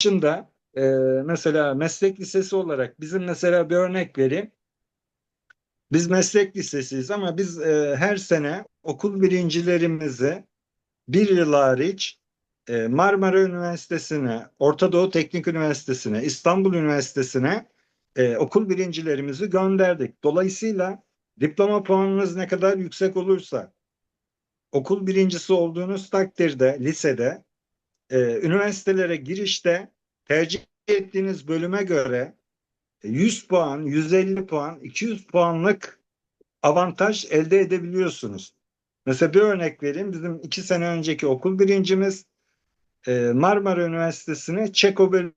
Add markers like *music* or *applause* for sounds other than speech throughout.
dışında e, mesela meslek lisesi olarak bizim mesela bir örnek vereyim. Biz meslek lisesiyiz ama biz e, her sene okul birincilerimizi bir yıl hariç e, Marmara Üniversitesi'ne, Orta Doğu Teknik Üniversitesi'ne, İstanbul Üniversitesi'ne e, okul birincilerimizi gönderdik. Dolayısıyla diploma puanınız ne kadar yüksek olursa okul birincisi olduğunuz takdirde lisede e, üniversitelere girişte tercih ettiğiniz bölüme göre 100 puan, 150 puan, 200 puanlık avantaj elde edebiliyorsunuz. Mesela bir örnek vereyim. Bizim iki sene önceki okul birincimiz e, Marmara Üniversitesi'ne Çeko bölümü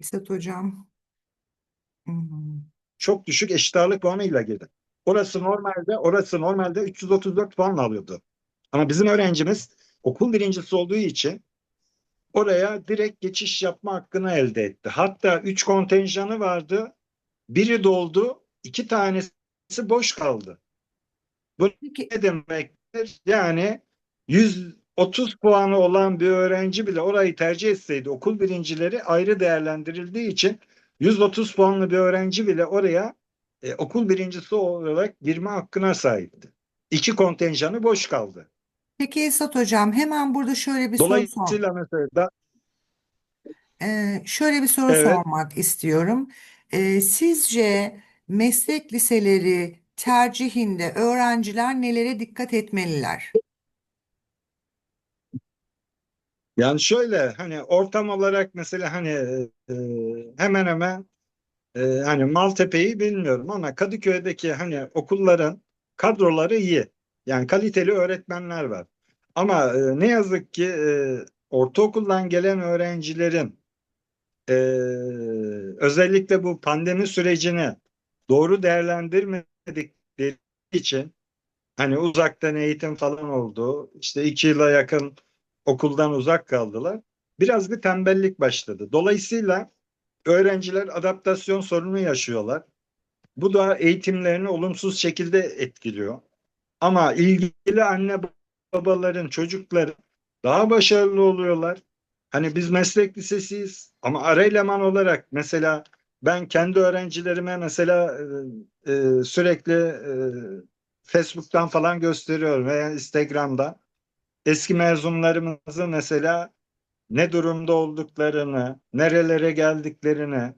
İsmet hocam. Çok düşük eşit ağırlık puanıyla girdi. Orası normalde orası normalde 334 puan alıyordu. Ama bizim öğrencimiz okul birincisi olduğu için oraya direkt geçiş yapma hakkını elde etti. Hatta 3 kontenjanı vardı. Biri doldu, iki tanesi boş kaldı. Peki Ne demektir? Yani 130 puanı olan bir öğrenci bile orayı tercih etseydi okul birincileri ayrı değerlendirildiği için 130 puanlı bir öğrenci bile oraya e, okul birincisi olarak girme hakkına sahipti. İki kontenjanı boş kaldı. Peki Esat hocam hemen burada şöyle bir soru sor. Dolayısıyla mesela da, Ee, şöyle bir soru Evet. sormak istiyorum. Ee, sizce meslek liseleri tercihinde öğrenciler nelere dikkat etmeliler? yani şöyle hani ortam olarak mesela hani e, hemen hemen e, hani Maltepe'yi bilmiyorum ama Kadıköy'deki hani okulların kadroları iyi. Yani kaliteli öğretmenler var. Ama e, ne yazık ki e, ortaokuldan gelen öğrencilerin e, özellikle bu pandemi sürecini doğru değerlendirmedikleri için hani uzaktan eğitim falan oldu. İşte iki yıla yakın okuldan uzak kaldılar. Biraz bir tembellik başladı. Dolayısıyla öğrenciler adaptasyon sorunu yaşıyorlar. Bu da eğitimlerini olumsuz şekilde etkiliyor. Ama ilgili anne babaların çocukları daha başarılı oluyorlar. Hani biz meslek lisesiyiz ama ara eleman olarak mesela ben kendi öğrencilerime mesela e, e, sürekli e, Facebook'tan falan gösteriyorum veya Instagram'da eski mezunlarımızı mesela ne durumda olduklarını, nerelere geldiklerini,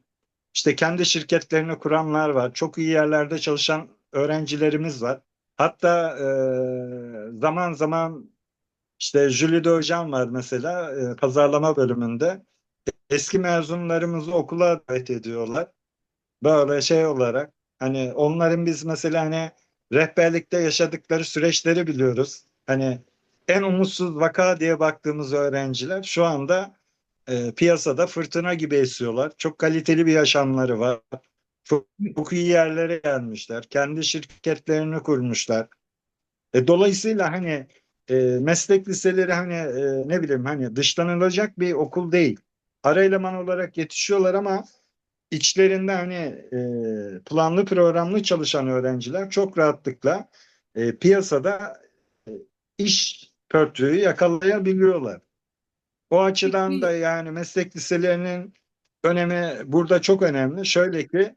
işte kendi şirketlerini kuranlar var. Çok iyi yerlerde çalışan öğrencilerimiz var. Hatta e, zaman zaman işte Jülide Hocam var mesela e, pazarlama bölümünde. Eski mezunlarımızı okula davet ediyorlar. Böyle şey olarak hani onların biz mesela hani rehberlikte yaşadıkları süreçleri biliyoruz. Hani en umutsuz vaka diye baktığımız öğrenciler şu anda e, piyasada fırtına gibi esiyorlar. Çok kaliteli bir yaşamları var. Çok, çok iyi yerlere gelmişler. Kendi şirketlerini kurmuşlar. E, dolayısıyla hani e, meslek liseleri hani e, ne bileyim hani dışlanılacak bir okul değil. Ara eleman olarak yetişiyorlar ama içlerinde hani e, planlı programlı çalışan öğrenciler çok rahatlıkla e, piyasada e, iş pörtüğü yakalayabiliyorlar. O açıdan da yani meslek liselerinin önemi burada çok önemli. Şöyle ki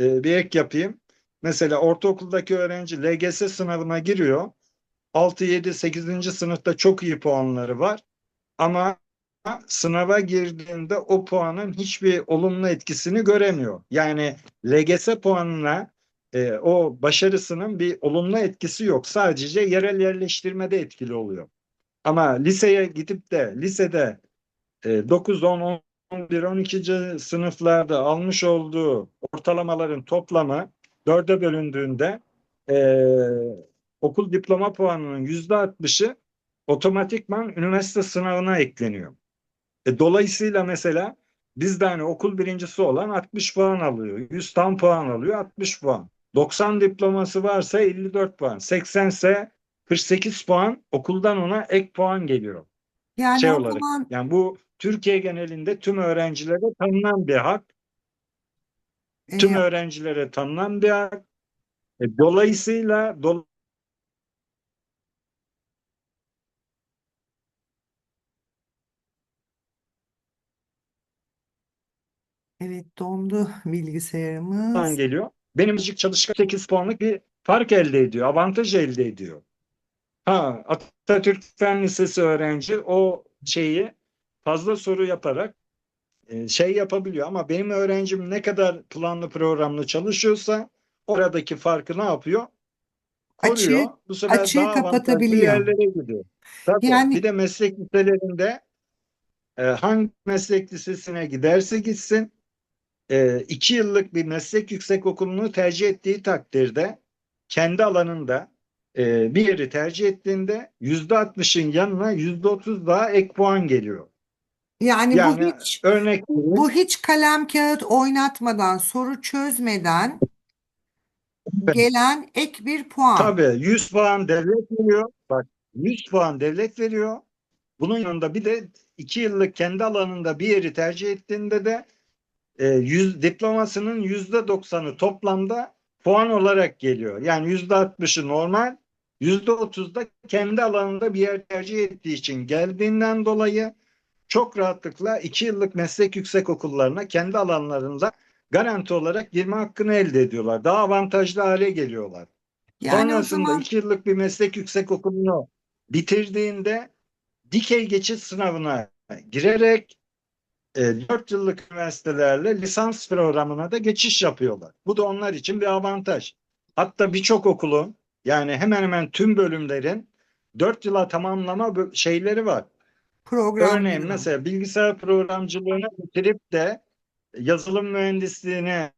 e, bir ek yapayım. Mesela ortaokuldaki öğrenci LGS sınavına giriyor. 6, 7, 8. sınıfta çok iyi puanları var. Ama sınava girdiğinde o puanın hiçbir olumlu etkisini göremiyor. Yani LGS puanına e, o başarısının bir olumlu etkisi yok. Sadece yerel yerleştirmede etkili oluyor. Ama liseye gidip de lisede e, 9, 10, 11, 12. sınıflarda almış olduğu ortalamaların toplamı dörde bölündüğünde e, okul diploma puanının yüzde altmışı otomatikman üniversite sınavına ekleniyor. E, dolayısıyla mesela bizde hani okul birincisi olan 60 puan alıyor. 100 tam puan alıyor 60 puan. 90 diploması varsa 54 puan. 80 ise 48 puan okuldan ona ek puan geliyor. Yani şey olarak. zaman yani bu Türkiye genelinde tüm öğrencilere tanınan bir hak. E, tüm öğrencilere tanınan bir hak. E, dolayısıyla do Evet dondu bilgisayarımız. geliyor. Benim azıcık çalışkan 8 puanlık bir fark elde ediyor. Avantaj elde ediyor. Ha, Atatürk Fen Lisesi öğrenci o şeyi fazla soru yaparak e, şey yapabiliyor ama benim öğrencim ne kadar planlı programlı çalışıyorsa oradaki farkı ne yapıyor? Koruyor. Açığı- Bu sefer açığı daha kapatabiliyor. yerlere gidiyor. Tabii. Yani- Bir de meslek liselerinde e, hangi meslek lisesine giderse gitsin e, iki yıllık bir meslek yüksekokulunu tercih ettiği takdirde kendi alanında e, bir yeri tercih ettiğinde yüzde altmışın yanına yüzde otuz daha ek puan geliyor. Yani bu Yani hiç örnek bu hiç kalem kağıt oynatmadan soru çözmeden gelen ek bir puan. Tabii 100 puan devlet veriyor. Bak 100 puan devlet veriyor. Bunun yanında bir de 2 yıllık kendi alanında bir yeri tercih ettiğinde de e, 100 diplomasının %90'ı toplamda puan olarak geliyor. Yani %60'ı normal, %30 da kendi alanında bir yer tercih ettiği için geldiğinden dolayı çok rahatlıkla 2 yıllık meslek yüksek okullarına kendi alanlarında garanti olarak girme hakkını elde ediyorlar. Daha avantajlı hale geliyorlar. Yani Sonrasında zaman iki yıllık bir meslek yüksek okulunu bitirdiğinde dikey geçit sınavına girerek e, 4 yıllık üniversitelerle lisans programına da geçiş yapıyorlar. Bu da onlar için bir avantaj. Hatta birçok okulun yani hemen hemen tüm bölümlerin 4 yıla tamamlama şeyleri var. program Örneğin gibi. mesela bilgisayar programcılığını bitirip de yazılım mühendisliğine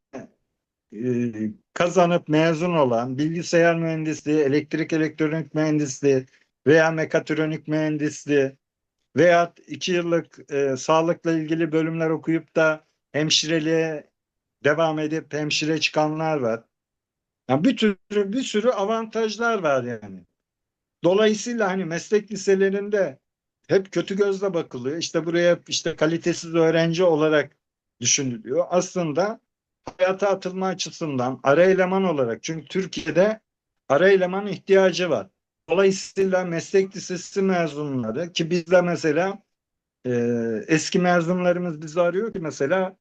e, kazanıp mezun olan bilgisayar mühendisliği, elektrik elektronik mühendisliği veya mekatronik mühendisliği veya iki yıllık e, sağlıkla ilgili bölümler okuyup da hemşireliğe devam edip hemşire çıkanlar var. Yani bir sürü bir sürü avantajlar var yani. Dolayısıyla hani meslek liselerinde hep kötü gözle bakılıyor. İşte buraya işte kalitesiz öğrenci olarak düşünülüyor. Aslında hayata atılma açısından ara eleman olarak çünkü Türkiye'de ara eleman ihtiyacı var. Dolayısıyla meslek lisesi mezunları ki bizde mesela e, eski mezunlarımız bizi arıyor ki mesela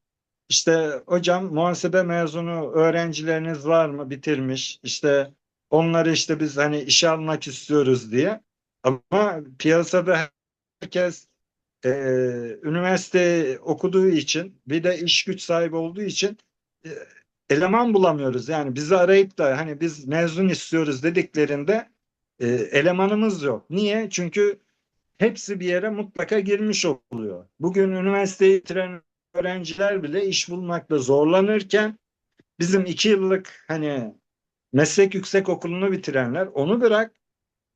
işte hocam muhasebe mezunu öğrencileriniz var mı? Bitirmiş. İşte onları işte biz hani işe almak istiyoruz. diye. Ama piyasada herkes e, üniversite okuduğu için bir de iş güç sahibi olduğu için e, eleman bulamıyoruz. Yani bizi arayıp da hani biz mezun istiyoruz dediklerinde e, elemanımız yok. Niye? Çünkü hepsi bir yere mutlaka girmiş oluyor. Bugün üniversiteyi bitiren öğrenciler bile iş bulmakta zorlanırken bizim iki yıllık hani meslek yüksek okulunu bitirenler onu bırak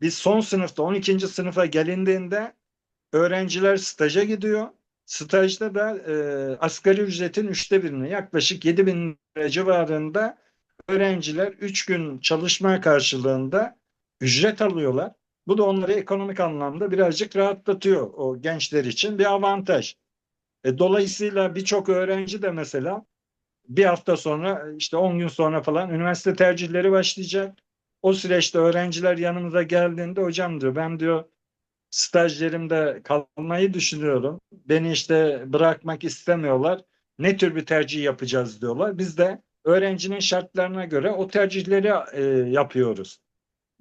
biz son sınıfta 12. sınıfa gelindiğinde öğrenciler staja gidiyor. Stajda da e, asgari ücretin üçte birini yaklaşık 7 bin lira civarında öğrenciler 3 gün çalışma karşılığında ücret alıyorlar. Bu da onları ekonomik anlamda birazcık rahatlatıyor o gençler için bir avantaj. E, dolayısıyla birçok öğrenci de mesela bir hafta sonra işte 10 gün sonra falan üniversite tercihleri başlayacak. O süreçte öğrenciler yanımıza geldiğinde hocam diyor ben diyor stajyerimde kalmayı düşünüyorum. Beni işte bırakmak istemiyorlar. Ne tür bir tercih yapacağız diyorlar. Biz de öğrencinin şartlarına göre o tercihleri e, yapıyoruz.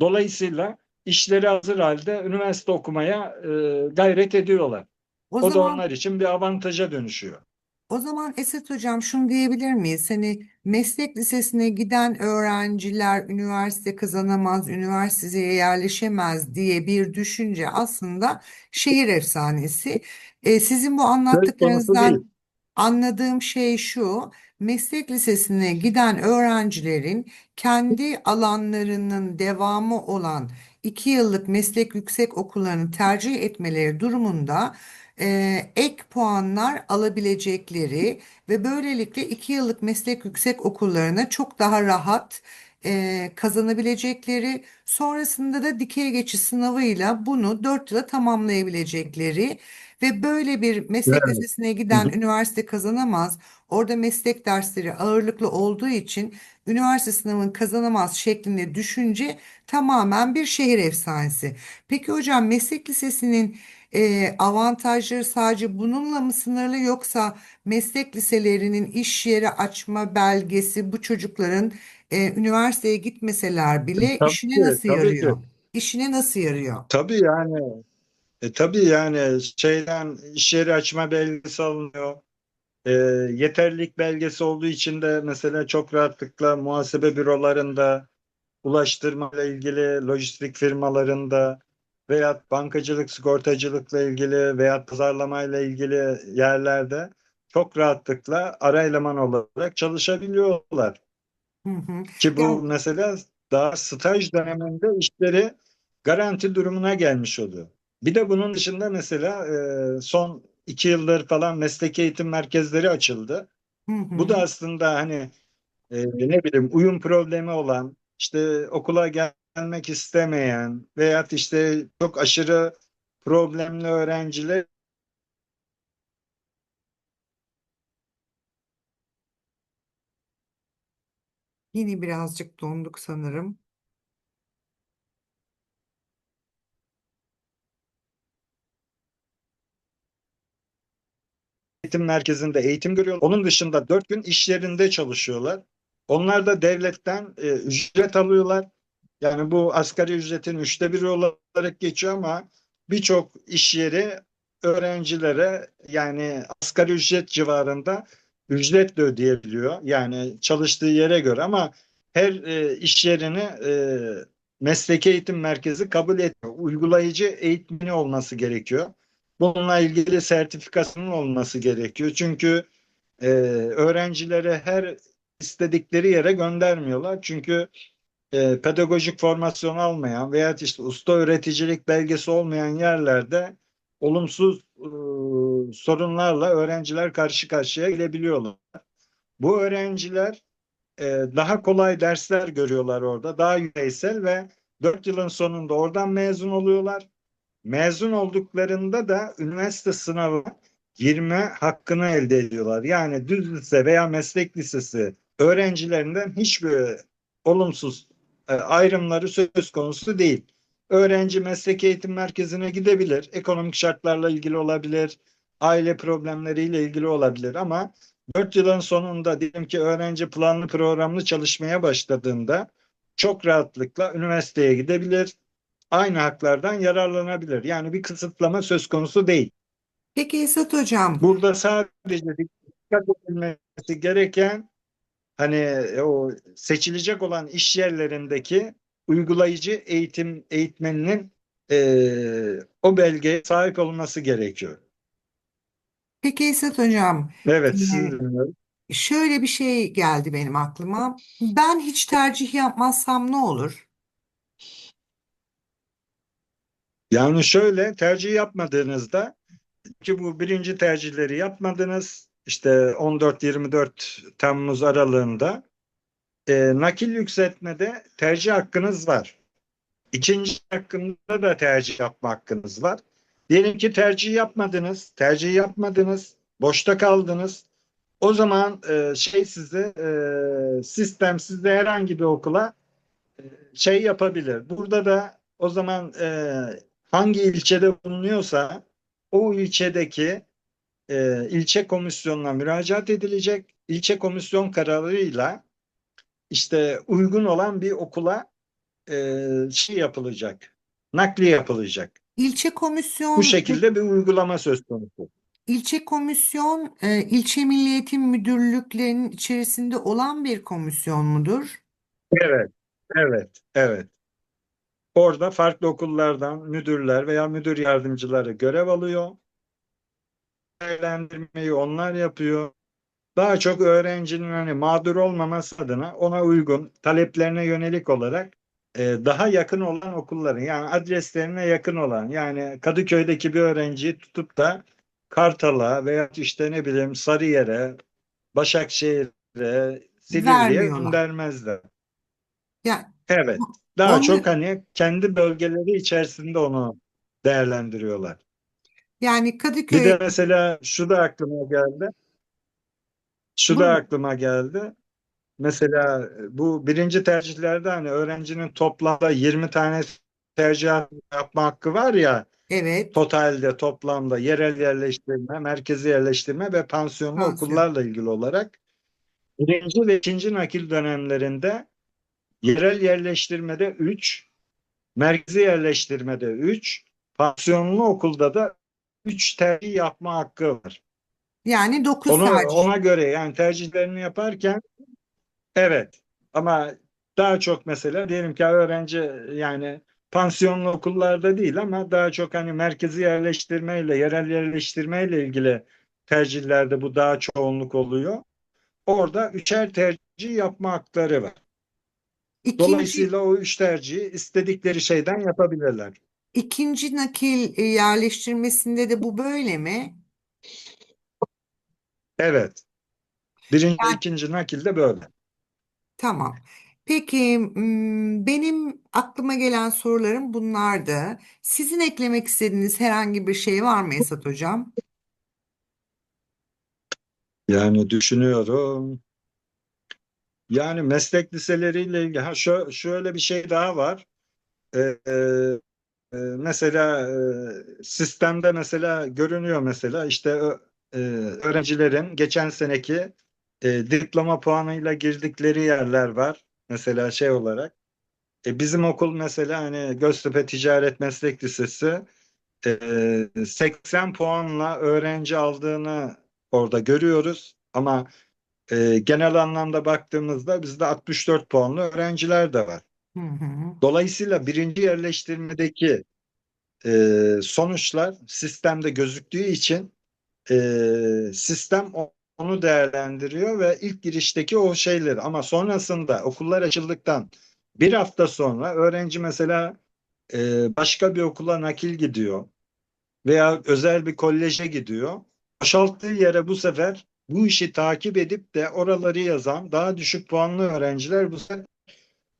Dolayısıyla işleri hazır halde üniversite okumaya e, gayret ediyorlar. O O da zaman onlar için bir avantaja dönüşüyor. O zaman Esat Hocam şunu diyebilir miyiz? Hani meslek lisesine giden öğrenciler üniversite kazanamaz, üniversiteye yerleşemez diye bir düşünce aslında şehir efsanesi. E, sizin bu anlattıklarınızdan anladığım şey şu, meslek lisesine giden öğrencilerin kendi alanlarının devamı olan iki yıllık meslek yüksek okullarını tercih etmeleri durumunda e, ek puanlar alabilecekleri ve böylelikle iki yıllık meslek yüksek okullarına çok daha rahat e, kazanabilecekleri, sonrasında da dikey geçiş sınavıyla bunu 4 yıla tamamlayabilecekleri ve böyle bir meslek Evet. lisesine giden üniversite kazanamaz. Orada meslek dersleri ağırlıklı olduğu için üniversite sınavını kazanamaz şeklinde düşünce tamamen bir şehir efsanesi. Peki hocam meslek lisesinin e, avantajları sadece bununla mı sınırlı yoksa meslek liselerinin iş yeri açma belgesi bu çocukların e, üniversiteye gitmeseler bile Tabii işine ki, nasıl tabii ki. yarıyor? İşine nasıl yarıyor? Tabii yani e, tabii yani şeyden iş yeri açma belgesi alınıyor. E, yeterlilik belgesi olduğu için de mesela çok rahatlıkla muhasebe bürolarında, ulaştırma ile ilgili lojistik firmalarında veya bankacılık, sigortacılıkla ilgili veya pazarlama ile ilgili yerlerde çok rahatlıkla ara eleman olarak çalışabiliyorlar. Hı hı. Ki bu Yani mesela daha staj döneminde işleri garanti durumuna gelmiş oluyor. Bir de bunun dışında mesela e, son iki yıldır falan meslek eğitim merkezleri açıldı. hı Bu da aslında hani e, ne bileyim uyum problemi olan, işte okula gelmek istemeyen veya işte çok aşırı problemli öğrenciler Yine birazcık donduk sanırım. eğitim merkezinde eğitim görüyorlar. Onun dışında dört gün iş yerinde çalışıyorlar. Onlar da devletten e, ücret alıyorlar. Yani bu asgari ücretin üçte biri olarak geçiyor ama birçok iş yeri öğrencilere yani asgari ücret civarında ücret de ödeyebiliyor. Yani çalıştığı yere göre ama her e, iş yerini e, mesleki eğitim merkezi kabul etmiyor. Uygulayıcı eğitmeni olması gerekiyor. Bununla ilgili sertifikasının olması gerekiyor. Çünkü e, öğrencilere her istedikleri yere göndermiyorlar. Çünkü e, pedagojik formasyon almayan veya işte usta öğreticilik belgesi olmayan yerlerde olumsuz sorunlarla öğrenciler karşı karşıya gelebiliyorlar. Bu öğrenciler e, daha kolay dersler görüyorlar orada, daha yüzeysel ve 4 yılın sonunda oradan mezun oluyorlar. Mezun olduklarında da üniversite sınavı girme hakkını elde ediyorlar. Yani düz lise veya meslek lisesi öğrencilerinden hiçbir olumsuz e, ayrımları söz konusu değil. Öğrenci meslek eğitim merkezine gidebilir. Ekonomik şartlarla ilgili olabilir. Aile problemleriyle ilgili olabilir ama 4 yılın sonunda diyelim ki öğrenci planlı programlı çalışmaya başladığında çok rahatlıkla üniversiteye gidebilir aynı haklardan yararlanabilir. Yani bir kısıtlama söz konusu değil. Peki Esat hocam, Burada sadece dikkat edilmesi gereken hani o seçilecek olan iş yerlerindeki uygulayıcı eğitim eğitmeninin e, o belgeye sahip olması gerekiyor. peki Esat hocam, Evet, e, dinliyorum. şöyle bir şey geldi benim aklıma. Ben hiç tercih yapmazsam ne olur? Yani şöyle tercih yapmadığınızda ki bu birinci tercihleri yapmadınız işte 14-24 Temmuz aralığında e, nakil yükseltmede tercih hakkınız var. İkinci hakkında da tercih yapma hakkınız var. Diyelim ki tercih yapmadınız, tercih yapmadınız, boşta kaldınız. O zaman e, şey size e, sistem sizde herhangi bir okula e, şey yapabilir. Burada da o zaman e, hangi ilçede bulunuyorsa o ilçedeki e, ilçe komisyonuna müracaat edilecek. İlçe komisyon kararıyla işte uygun olan bir okula e, şey yapılacak. Nakli yapılacak. İlçe Bu komisyon, şekilde bir uygulama söz konusu. ilçe komisyon, e, ilçe milli eğitim müdürlüklerinin içerisinde olan bir komisyon mudur? Evet, evet, evet. Orada farklı okullardan müdürler veya müdür yardımcıları görev alıyor. Değerlendirmeyi onlar yapıyor. Daha çok öğrencinin hani mağdur olmaması adına ona uygun taleplerine yönelik olarak e, daha yakın olan okulların yani adreslerine yakın olan yani Kadıköy'deki bir öğrenciyi tutup da Kartal'a veya işte ne bileyim Sarıyer'e, Başakşehir'e, Silivri'ye göndermezler. Ya Evet. Daha onlar, çok hani kendi bölgeleri içerisinde onu değerlendiriyorlar. yani Bir Kadıköy, de mesela şu da aklıma geldi. Şu da aklıma geldi. mesela bu birinci tercihlerde hani öğrencinin toplamda 20 tane tercih yapma hakkı var ya Evet. totalde toplamda yerel yerleştirme, merkezi yerleştirme ve pansiyonlu Pansiyon. okullarla ilgili olarak birinci ve ikinci nakil dönemlerinde yerel yerleştirmede 3, merkezi yerleştirmede 3, pansiyonlu okulda da 3 tercih yapma hakkı var. Yani 9 Onu tercih. ona göre yani tercihlerini yaparken evet ama daha çok mesela diyelim ki öğrenci yani pansiyonlu okullarda değil ama daha çok hani merkezi yerleştirmeyle yerel yerleştirmeyle ilgili tercihlerde bu daha çoğunluk oluyor. Orada üçer tercih yapma hakları var. İkinci, Dolayısıyla o üç tercihi istedikleri şeyden yapabilirler. ikinci nakil e, yerleştirmesinde de bu böyle mi? Evet. Birinci, Yani- ikinci nakilde böyle. Tamam. Peki m, benim aklıma gelen sorularım bunlardı. Sizin eklemek istediğiniz herhangi bir şey var mı Esat Hocam? Yani düşünüyorum. Yani meslek liseleriyle ilgili ha şö- şöyle bir şey daha var. Ee, e, e, mesela e, sistemde mesela görünüyor mesela işte ö- e, öğrencilerin geçen seneki e, diploma puanıyla girdikleri yerler var. Mesela şey olarak. E, bizim okul mesela hani Göztepe Ticaret Meslek Lisesi e, 80 puanla öğrenci aldığını orada görüyoruz. Ama e, genel anlamda baktığımızda bizde 64 puanlı öğrenciler de var. Hı hı. Dolayısıyla birinci yerleştirmedeki e, sonuçlar sistemde gözüktüğü için e, sistem onu değerlendiriyor ve ilk girişteki o şeyleri ama sonrasında okullar açıldıktan bir hafta sonra öğrenci mesela e, başka bir okula nakil gidiyor veya özel bir koleje gidiyor. Boşalttığı yere bu sefer bu işi takip edip de oraları yazan daha düşük puanlı öğrenciler bu sefer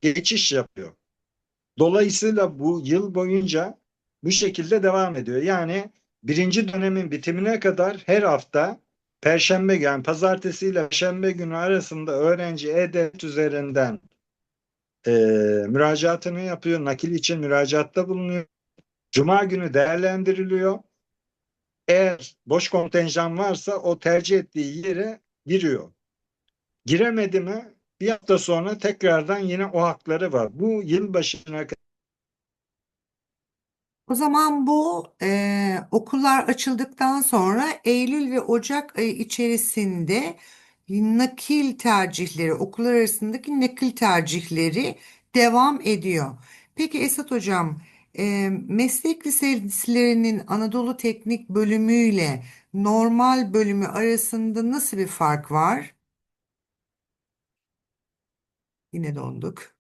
geçiş yapıyor. Dolayısıyla bu yıl boyunca bu şekilde devam ediyor. Yani birinci dönemin bitimine kadar her hafta Perşembe yani pazartesi ile Perşembe günü arasında öğrenci E-Devlet üzerinden e, müracaatını yapıyor. Nakil için müracaatta bulunuyor. Cuma günü değerlendiriliyor. Eğer boş kontenjan varsa o tercih ettiği yere giriyor. Giremedi mi bir hafta sonra tekrardan yine o hakları var. Bu yılbaşına O zaman bu e, okullar açıldıktan sonra Eylül ve Ocak ayı içerisinde nakil tercihleri, okullar arasındaki nakil tercihleri devam ediyor. Peki Esat Hocam, e, meslek liselerinin Anadolu Teknik bölümü ile normal bölümü arasında nasıl bir fark var? Yine donduk.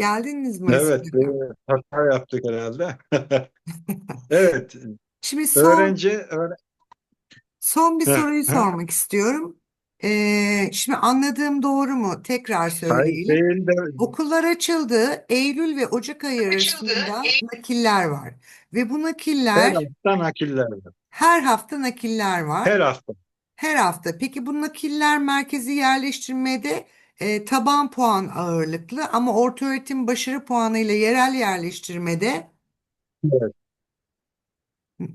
Geldiniz mi Evet, hata yaptık herhalde. *laughs* Evet, Şimdi son öğrenci öğre- Son bir soruyu sormak istiyorum. Ee, şimdi anladığım doğru mu? Tekrar Hayır söyleyelim. değil de Okullar açıldı. Eylül ve Ocak ayı arasında nakiller var. Ve bu her nakiller hafta nakiller var. her hafta nakiller var. Her hafta. Her hafta. Peki bu nakiller merkezi yerleştirmede e, taban puan ağırlıklı ama ortaöğretim başarı puanı ile yerel yerleştirmede Evet.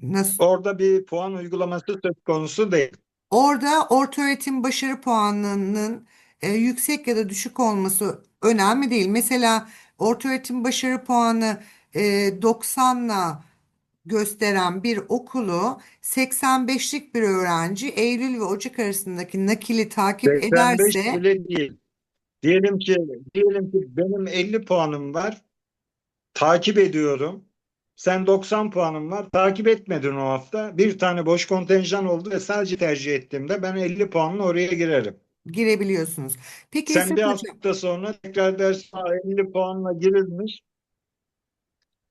nasıl? Orada bir puan uygulaması söz konusu değil. Orada ortaöğretim başarı puanının e, yüksek ya da düşük olması önemli değil. Mesela ortaöğretim başarı puanı e, 90'la gösteren bir okulu 85'lik bir öğrenci Eylül ve Ocak arasındaki nakili takip 85 ederse bile değil. Diyelim ki diyelim ki benim 50 puanım var. Takip ediyorum. Sen 90 puanın var. Takip etmedin o hafta. Bir tane boş kontenjan oldu ve sadece tercih ettiğimde ben 50 puanla oraya girerim. girebiliyorsunuz. Peki Sen Esat bir Hocam, hafta sonra tekrar dersin "Aa, 50 puanla girilmiş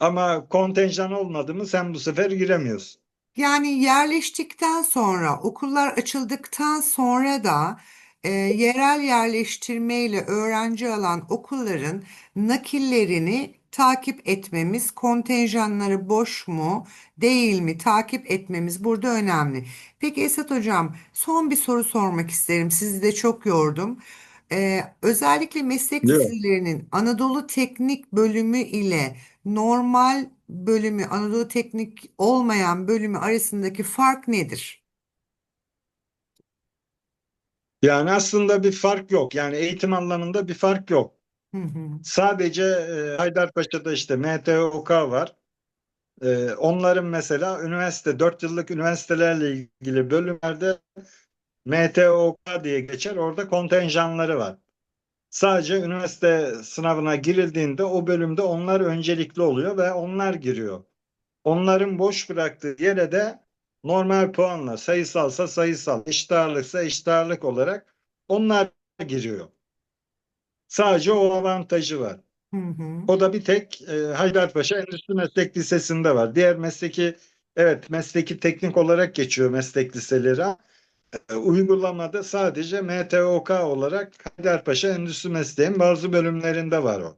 ama kontenjan olmadı mı sen bu sefer giremiyorsun. Yani yerleştikten sonra, okullar açıldıktan sonra da e, yerel yerleştirmeyle öğrenci alan okulların nakillerini takip etmemiz, kontenjanları boş mu, değil mi takip etmemiz burada önemli. Peki Esat Hocam, son bir soru sormak isterim. Sizi de çok yordum. Ee, özellikle meslek Yok. liselerinin Anadolu Teknik bölümü ile normal bölümü, Anadolu Teknik olmayan bölümü arasındaki fark nedir? Yani aslında bir fark yok. Yani eğitim anlamında bir fark yok. Hı hı. Sadece e, Haydarpaşa'da işte MTOK var. E, onların mesela üniversite, 4 yıllık üniversitelerle ilgili bölümlerde MTOK diye geçer. Orada kontenjanları var. Sadece üniversite sınavına girildiğinde o bölümde onlar öncelikli oluyor ve onlar giriyor. Onların boş bıraktığı yere de normal puanla sayısalsa sayısal, eşit ağırlıksa eşit ağırlık olarak onlar giriyor. Sadece o avantajı var. Hı hı. O da bir tek e, Haydarpaşa Endüstri Meslek Lisesi'nde var. Diğer mesleki evet mesleki teknik olarak geçiyor meslek liseleri. E, Uygulamada sadece MTOK olarak Haydarpaşa Endüstri Mesleği'nin bazı bölümlerinde var o.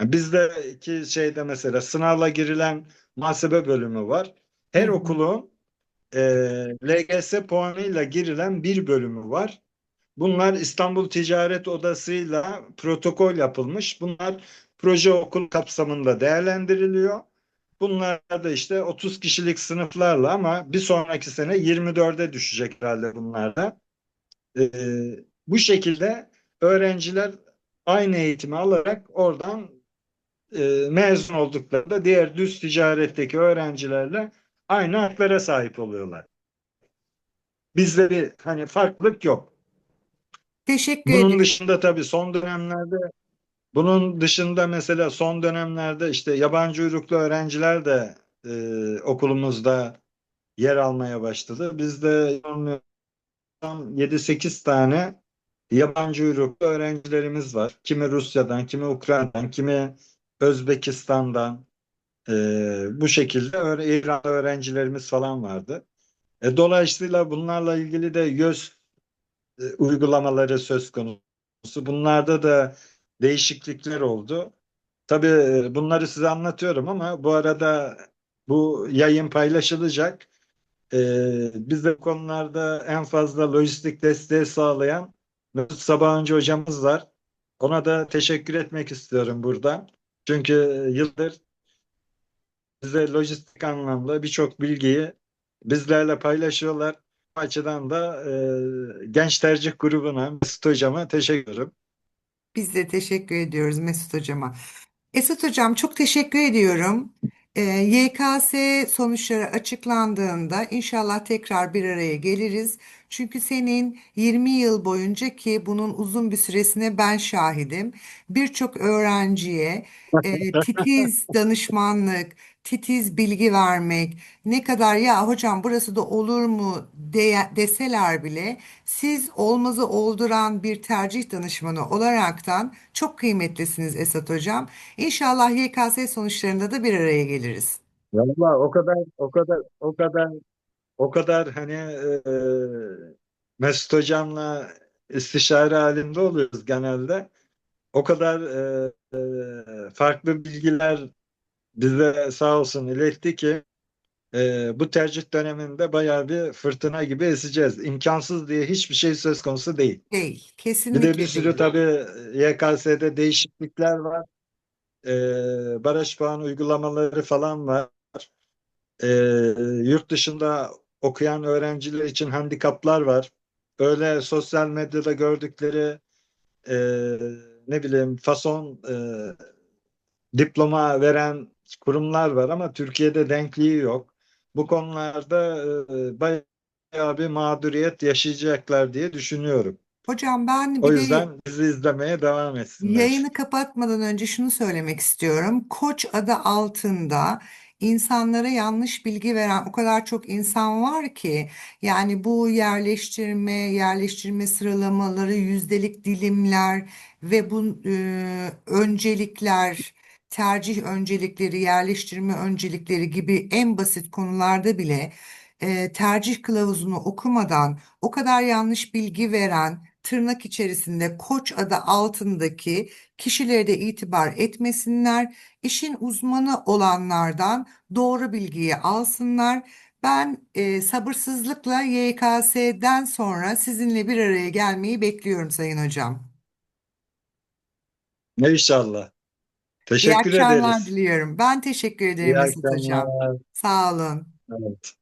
Bizdeki şeyde mesela sınavla girilen muhasebe bölümü var. Her okulun e, LGS puanıyla girilen bir bölümü var. Bunlar İstanbul Ticaret Odası'yla protokol yapılmış. Bunlar proje okul kapsamında değerlendiriliyor. Bunlar da işte 30 kişilik sınıflarla ama bir sonraki sene 24'e düşecek herhalde bunlar da. Ee, bu şekilde öğrenciler aynı eğitimi alarak oradan e, mezun olduklarında diğer düz ticaretteki öğrencilerle aynı haklara sahip oluyorlar. Bizde bir hani farklılık yok. Teşekkür Bunun ederim. dışında tabii son dönemlerde bunun dışında mesela son dönemlerde işte yabancı uyruklu öğrenciler de e, okulumuzda yer almaya başladı. Bizde yanılmıyorsam 7-8 tane yabancı uyruklu öğrencilerimiz var. Kimi Rusya'dan, kimi Ukrayna'dan, kimi Özbekistan'dan e, bu şekilde İran'da öğrencilerimiz falan vardı. E, dolayısıyla bunlarla ilgili de YÖS e, uygulamaları söz konusu. Bunlarda da değişiklikler oldu. Tabii e, bunları size anlatıyorum ama bu arada bu yayın paylaşılacak. Ee, biz de bu konularda en fazla lojistik desteği sağlayan Mesut Sabancı hocamız var. Ona da teşekkür etmek istiyorum burada. Çünkü yıldır bize lojistik anlamda birçok bilgiyi bizlerle paylaşıyorlar. Bu açıdan da e, Genç Tercih Grubu'na, Mesut Hocam'a teşekkür ederim. Biz de teşekkür ediyoruz Mesut Hocama. Esat Hocam çok teşekkür ediyorum. Ee, YKS sonuçları açıklandığında inşallah tekrar bir araya geliriz. Çünkü senin 20 yıl boyunca ki bunun uzun bir süresine ben şahidim. Birçok öğrenciye e, titiz *laughs* danışmanlık, titiz bilgi vermek, ne kadar ya hocam burası da olur mu de, deseler bile siz olmazı olduran bir tercih danışmanı olaraktan çok kıymetlisiniz Esat Hocam. İnşallah YKS sonuçlarında da bir araya geliriz. Vallahi o kadar o kadar o kadar o kadar hani e, Mesut hocamla istişare halinde oluyoruz genelde. O kadar e, e, farklı bilgiler bize sağ olsun iletti ki e, bu tercih döneminde bayağı bir fırtına gibi eseceğiz. İmkansız diye hiçbir şey söz konusu değil. Değil, Bir de bir kesinlikle sürü tabii YKS'de değişiklikler var. E, baraj puan uygulamaları falan var. E, yurt dışında okuyan öğrenciler için handikaplar var. Öyle sosyal medyada gördükleri e, ne bileyim fason e, diploma veren kurumlar var ama Türkiye'de denkliği yok. Bu konularda e, bayağı bir mağduriyet yaşayacaklar diye düşünüyorum. Hocam ben O bir de yüzden bizi izlemeye devam etsinler. Yayını kapatmadan önce şunu söylemek istiyorum. Koç adı altında insanlara yanlış bilgi veren o kadar çok insan var ki yani bu yerleştirme, yerleştirme sıralamaları, yüzdelik dilimler ve bu e, öncelikler, tercih öncelikleri, yerleştirme öncelikleri gibi en basit konularda bile e, tercih kılavuzunu okumadan o kadar yanlış bilgi veren tırnak içerisinde koç adı altındaki kişilere de itibar etmesinler. İşin uzmanı olanlardan doğru bilgiyi alsınlar. Ben e, sabırsızlıkla YKS'den sonra sizinle bir araya gelmeyi bekliyorum Sayın Hocam. İnşallah. İyi Teşekkür akşamlar ederiz. diliyorum. Ben teşekkür ederim İyi Mesut Hocam. akşamlar. Sağ olun. Evet.